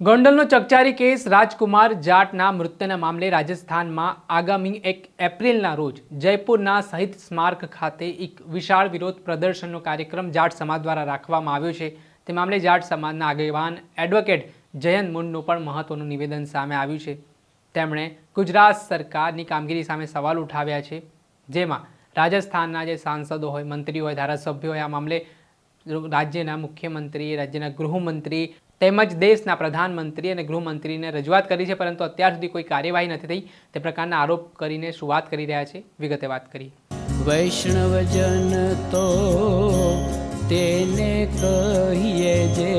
ગોંડલનો ચકચારી case રાજકુમાર જાટના મૃત્યુના મામલે રાજસ્થાનમાં આગામી એક એપ્રિલના રોજ જયપુરના શહીદ સ્મારક ખાતે એક વિશાળ વિરોધ પ્રદર્શનનો કાર્યક્રમ જાટ સમાજ દ્વારા રાખવામાં આવ્યો છે. તે મામલે જાટ સમાજના આગેવાન એડવોકેટ જયંત મુંડનું પણ મહત્વનું નિવેદન સામે આવ્યું છે. તેમણે ગુજરાત સરકારની કામગીરી સામે સવાલ ઉઠાવ્યા છે. જેમાં રાજસ્થાનના જે સાંસદો હોય મંત્રી હોય, ધારાસભ્યો હોય, આ મામલે રાજ્યના મુખ્યમંત્રી રાજ્યના ગૃહમંત્રી તેમજ દેશના પ્રધાનમંત્રી અને ગૃહમંત્રીને રજૂઆત કરી છે પરંતુ અત્યાર સુધી કોઈ કાર્યવાહી નથી થઈ. તે પ્રકારના આરોપ કરીને શું વાત કરી રહ્યા છે. વિગતે વાત કરી વૈષ્ણવજન તો તેને કહીએ જે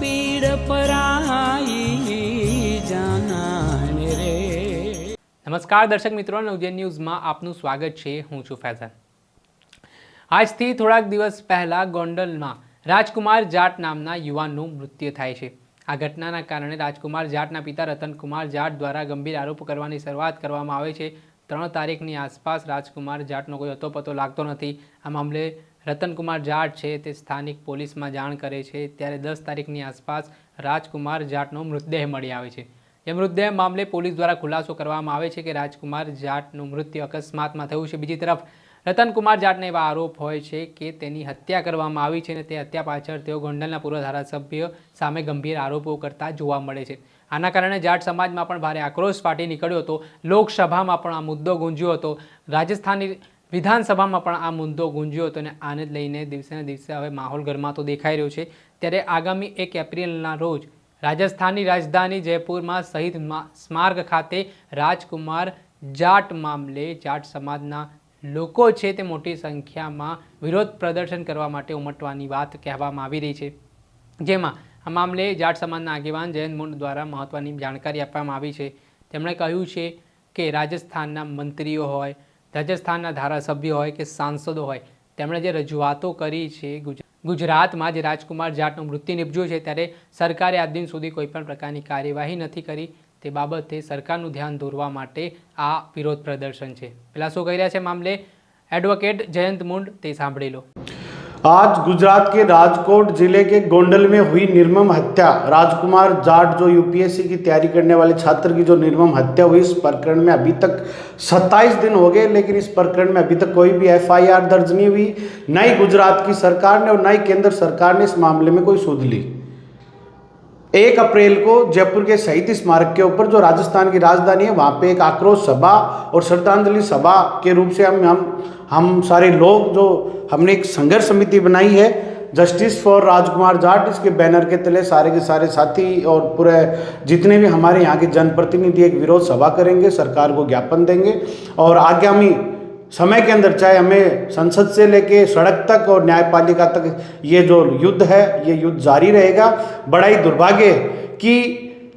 પીડ પરાઈ જાનાને રે. નમસ્કાર દર્શક મિત્રો નવજન ન્યૂઝમાં આપનું સ્વાગત છે. હું છું ફૈઝાન. આજથી થોડાક દિવસ પહેલા ગોંડલમાં રાજકુમાર જાટ નામના યુવાનનું મૃત્યુ થાય છે. આ ઘટનાના કારણે રાજકુમાર જાટના પિતા રતનકુમાર જાટ દ્વારા ગંભીર આરોપ કરવાની શરૂઆત કરવામાં આવે છે. ત્રણ તારીખની આસપાસ રાજકુમાર જાટનો કોઈ અતોપતો લાગતો નથી. આ મામલે રતનકુમાર જાટ છે તે સ્થાનિક પોલીસમાં જાણ કરે છે. ત્યારે દસ તારીખની આસપાસ રાજકુમાર જાટનો મૃતદેહ મળી આવે છે. એ મૃતદેહ મામલે પોલીસ દ્વારા ખુલાસો કરવામાં આવે છે કે રાજકુમાર જાટનું મૃત્યુ અકસ્માતમાં થયું છે. બીજી તરફ રતનકુમાર જાટને એવા આરોપ હોય છે કે તેની હત્યા કરવામાં આવી છે અને તે હત્યા પાછળ તેઓ ગોંડલના પૂર્વ ધારાસભ્ય સામે ગંભીર આરોપો કરતા જોવા મળે છે. આના કારણે જાટ સમાજમાં પણ ભારે આક્રોશ ફાટી નીકળ્યો હતો. લોકસભામાં પણ આ મુદ્દો ગુંજ્યો હતો. રાજસ્થાનની વિધાનસભામાં પણ આ મુદ્દો ગુંજ્યો હતો અને આને લઈને દિવસે દિવસે હવે માહોલ ગરમાતો દેખાઈ રહ્યો છે. ત્યારે આગામી એક એપ્રિલના રોજ રાજસ્થાનની રાજધાની જયપુરમાં શહીદ સ્મારક ખાતે રાજકુમાર જાટ મામલે જાટ સમાજના લોકો છે તે મોટી સંખ્યામાં વિરોધ પ્રદર્શન કરવા માટે ઉમટવાની વાત કહેવામાં આવી રહી છે. જેમાં આ મામલે જાટ સમાજના આગેવાન જયંત મુંડ દ્વારા મહત્ત્વની જાણકારી આપવામાં આવી છે. તેમણે કહ્યું છે કે રાજસ્થાનના મંત્રીઓ હોય, રાજસ્થાનના ધારાસભ્યો હોય કે સાંસદો હોય, તેમણે જે રજૂઆતો કરી છે ગુજરાતમાં જે રાજકુમાર જાટનું મૃત્યુ નિપજ્યું છે, ત્યારે સરકારે આજ દિન સુધી કોઈપણ પ્રકારની કાર્યવાહી નથી કરી. તે બાબતે સરકારનું ધ્યાન દોરવા માટે આ વિરોધ પ્રદર્શન છે પેલા શું કહી રહ્યા છે મામલે એડવોકેટ જયંત મુંડ તે સાંભળી લો आज गुजरात के राजकोट जिले के गोंडल में हुई निर्मम हत्या राजकुमार जाट जो यूपीएससी की तैयारी करने वाले छात्र की जो निर्मम हत्या हुई इस प्रकरण में अभी तक 27 दिन हो गए लेकिन इस प्रकरण में अभी तक कोई भी एफआईआर दर्ज नहीं हुई न ही गुजरात की सरकार ने और न ही केंद्र सरकार ने इस मामले में कोई सूद ली एक अप्रैल को जयपुर के शहीद स्मारक के ऊपर जो राजस्थान की राजधानी है, वहाँ पे एक आक्रोश सभा और श्रद्धांजलि सभा के रूप से हम हम हम सारे लोग जो हमने एक संघर्ष समिति बनाई है, जस्टिस फॉर राजकुमार जाट, इसके बैनर के तले सारे के सारे साथी और पूरे जितने भी हमारे यहाँ के जनप्रतिनिधि, एक विरोध सभा करेंगे, सरकार को ज्ञापन देंगे और आगामी समय के अंदर चाहे हमें संसद से लेके सड़क तक और न्यायपालिका तक ये जो युद्ध है ये युद्ध जारी रहेगा बड़ा ही दुर्भाग्य है कि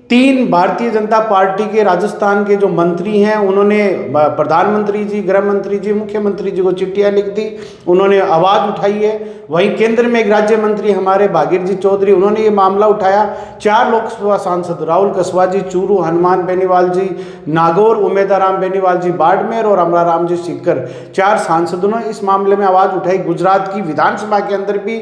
तीन भारतीय जनता पार्टी के राजस्थान के जो मंत्री हैं, उन्होंने प्रधानमंत्री जी, गृह मंत्री जी, मुख्यमंत्री जी को चिट्ठियाँ लिख दी, उन्होंने आवाज़ उठाई है। वहीं केंद्र में एक राज्य मंत्री हमारे भागीर जी चौधरी, उन्होंने ये मामला उठाया। चार लोकसभा सांसद, राहुल कसवा जी चूरू, हनुमान बेनीवाल जी, नागौर, उमेदाराम बेनीवाल जी, बाड़मेर और अमराराम जी, सीकर। चार सांसदों ने इस मामले में आवाज़ उठाई। गुजरात की विधानसभा के अंदर भी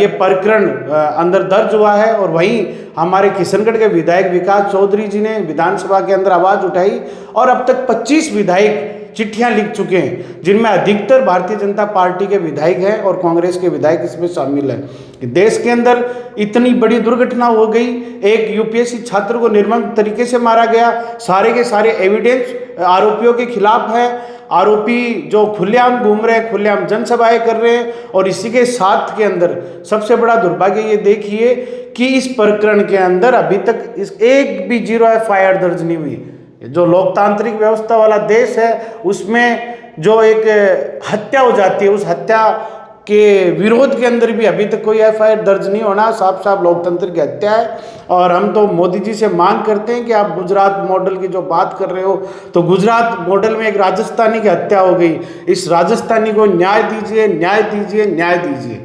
ये प्रकरण अंदर दर्ज हुआ है और वहीं हमारे किशनगढ़ के विधायक विकास चौधरी जी ने विधानसभा के अंदर आवाज़ उठाई और अब तक 25 विधायक चिट्ठियाँ लिख चुके हैं, जिनमें अधिकतर भारतीय जनता पार्टी के विधायक हैं और कांग्रेस के विधायक इसमें शामिल हैं। देश के अंदर इतनी बड़ी दुर्घटना हो गई, एक यूपीएससी छात्र को निर्मम तरीके से मारा गया, सारे के सारे एविडेंस आरोपियों के खिलाफ है। आरोपी जो खुलेआम घूम रहे हैं, खुलेआम जनसभाएँ कर रहे हैं और इसी के साथ के अंदर सबसे बड़ा दुर्भाग्य ये देखिए कि इस प्रकरण के अंदर अभी तक इस एक भी ज़ीरो एफआईआर दर्ज नहीं हुई। जो लोकतांत्रिक व्यवस्था वाला देश है, उसमें जो एक हत्या हो जाती है, उस हत्या के विरोध के अंदर भी अभी तक कोई एफ़ दर्ज नहीं होना साफ़ साफ़ लोकतंत्र की हत्या है। और हम तो मोदी जी से मांग करते हैं कि आप गुजरात मॉडल की जो बात कर रहे हो तो गुजरात मॉडल में एक राजस्थानी की हत्या हो गई। इस राजस्थानी को न्याय दीजिए न्याय दीजिए न्याय दीजिए।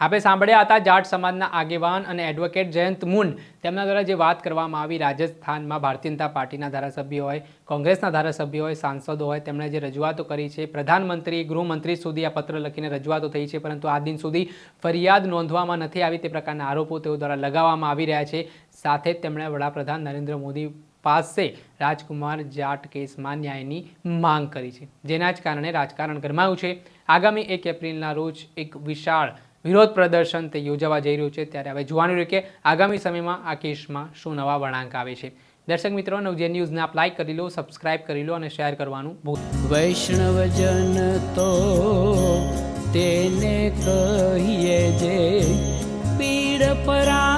આપણે સાંભળ્યા હતા જાટ સમાજના આગેવાન અને એડવોકેટ જયંત મુન. તેમના દ્વારા જે વાત કરવામાં આવી, રાજસ્થાનમાં ભારતીય જનતા પાર્ટીના ધારાસભ્યો હોય, કોંગ્રેસના ધારાસભ્યો હોય, સાંસદો હોય, તેમણે જે રજૂઆતો કરી છે પ્રધાનમંત્રી ગૃહમંત્રી સુધી આ પત્ર લખીને રજૂઆતો થઈ છે, પરંતુ આ દિન સુધી ફરિયાદ નોંધવામાં નથી આવી તે પ્રકારના આરોપો તેઓ દ્વારા લગાવવામાં આવી રહ્યા છે. સાથે જ તેમણે વડાપ્રધાન નરેન્દ્ર મોદી પાસે રાજકુમાર જાટ કેસમાં ન્યાયની માંગ કરી છે. જેના જ કારણે રાજકારણ ગરમાયું છે. આગામી એક એપ્રિલના રોજ એક વિશાળ વિરોધ પ્રદર્શન તે યોજાવા જઈ રહ્યું છે ત્યારે હવે જોવાનું રહ્યું કે આગામી સમયમાં આ કેસમાં શું નવા વળાંક આવે છે. દર્શક મિત્રો, નવજે ન્યૂઝને આપ લાઈક કરી લો સબસ્ક્રાઇબ કરી લો અને શેર કરવાનું વૈષ્ણવજન તો તેને કહીએ જે પીડ પરાઈ